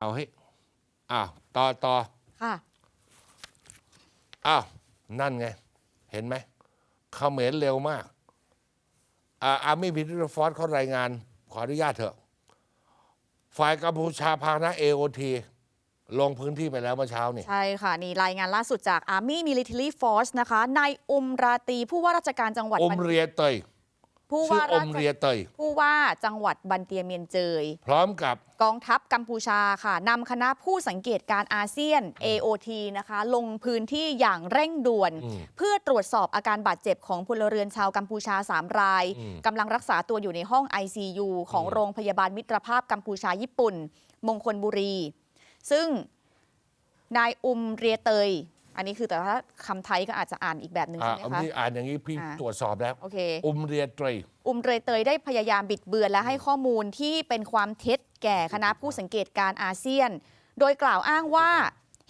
เอาให้อ้าวต่อต่อค่ะอ้าวนั่นไง เห็นไหมเขมรเร็วมากอ่าอาร์มี่พิทฟอร์สเขารายงาน ขออนุญาตเถอะ ฝ่ายกัมพูชาพานะเอโอทีลงพื้นที่ไปแล้วเมื่อเช้านี่ ใช่ค่ะ นี่รายงานล่าสุดจาก Army Military Force นะคะนายอุมราตรีผู้ว่าราชการจังหวัดอมบันเรียเตย ผู้ชื่อว่าอรามชเรียเตยผู้ว่าจังหวัดบันเตียเมียนเจย พร้อมกับกองทัพกัมพูชาค่ะนำคณะผู้สังเกตการอาเซียน AOT นะคะ ลงพื้นที่อย่างเร่งด่วนอืมเพื่อตรวจสอบอาการบาดเจ็บของพลเรือนชาวกัมพูชา 3 รายอืมกำลังรักษาตัวอยู่ในห้อง ICU ของอืมโรงพยาบาลมิตรภาพกัมพูชาญี่ปุ่น มงคลบุรี ซึ่งนายอุมเรียเตย อันนี้คือแต่ถ้าคำไทยก็อาจจะอ่านอีกแบบหนึ่งอ่าใช่ไหมอันคะนี้อ่านอย่างนี้พี่อ่าตรวจสอบแล้ว โอเค อุมเรียเตยอุมเรยเตยได้พยายามบิดเบือนและให้ข้อมูลที่เป็นความเท็จแก่คณะผู้สังเกตการอาเซียน โดยกล่าวอ้างว่า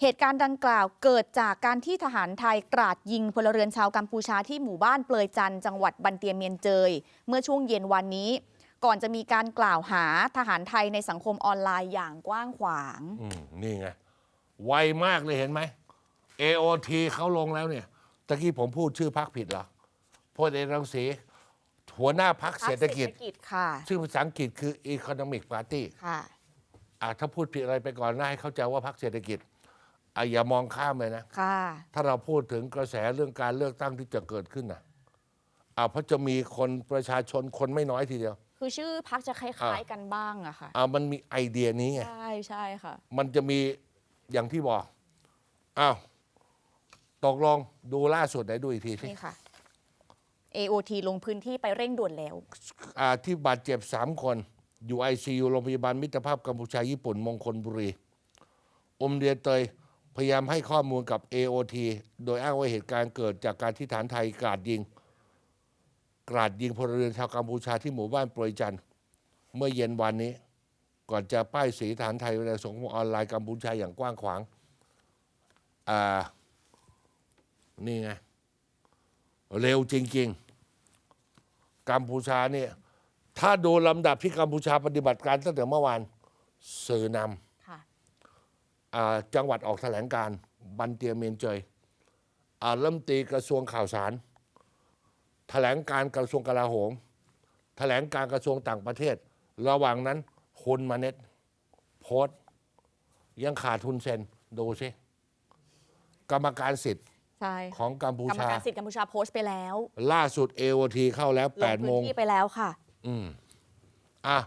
เหตุการณ์ดังกล่าวเกิดจากการที่ทหารไทยกราดยิงพลเรือนชาวกัมพูชาที่หมู่บ้านเปลยจันทร์จังหวัดบันเตียเมียนเจย เมื่อช่วงเย็นวันนี้ ก่อนจะมีการกล่าวหาทหารไทยในสังคมออนไลน์อย่างกว้างขวาง อืมนี่ไง ไวมากเลยเห็นไหม AOT เขาลงแล้วเนี่ยตะกี้ผมพูดชื่อพักผิดเหรอพลเอกรังสีหัวหน้าพักเศรษฐกิจ ค่ะชื่อภาษาอังกฤษคือ Economic Party ค่ะ อะถ้าพูดผิดอะไรไปก่อนนะให้เข้าใจว่าพักเศรษฐกิจอะอย่ามองข้ามเลยนะ ค่ะ ถ้าเราพูดถึงกระแสเรื่องการเลือกตั้งที่จะเกิดขึ้นนะอะเพราะจะมีคนประชาชนคนไม่น้อยทีเดียว คือชื่อพักจะคล้ายอ่าๆกันบ้างอะค่ะ อะมันมีไอเดียนี้ไง ใช่ใช่ค่ะ มันจะมีอย่างที่บอก อ้าว ตกลงดูล่าสุดไหนดูอีกทีสินี่ค่ะ AOT ลงพื้นที่ไปเร่งด่วนแล้ว อ่าที่บาดเจ็บสามคน อยู่ไอซียูโรงพยาบาลมิตรภาพกัมพูชาญี่ปุ่นมงคลบุรีอมเดียเตยพยายามให้ข้อมูลกับ AOT โดยอ้างว่าเหตุการณ์เกิดจากการที่ฐานไทยกราดยิง กราดยิงพลเรือนชาวกัมพูชาที่หมู่บ้านโปรยจันทร์เมื่อเย็นวันนี้ ก่อนจะป้ายสีฐานไทยในสังคมออนไลน์กัมพูชาอย่างกว้างขวางอ่า นี่ไง เร็วจริง ๆ กัมพูชาเนี่ย ถ้าดูลำดับที่กัมพูชาปฏิบัติการตั้งแต่เมื่อวานสื่อนค่ะำอ่าจังหวัดออกแถลงการณ์บันเตียเมียนเจยอ่ารัฐมนตรีกระทรวงข่าวสาร แถลงการกระทรวงกลาโหม แถลงการกระทรวงต่างประเทศ ระหว่างนั้นคุณมาเน็ตโพสต์ยังขาดทุนเซ็นดูสิกรรมการสิทธิ์ ใช่ของกัมพูกรรมชา การสิทธิ์กัมพูชาโพสต์ไปแล้วล่าสุดเอโอทีเข้าแล้วลง8โมพื้งนที่ไปแล้วค่ะ อืมอะ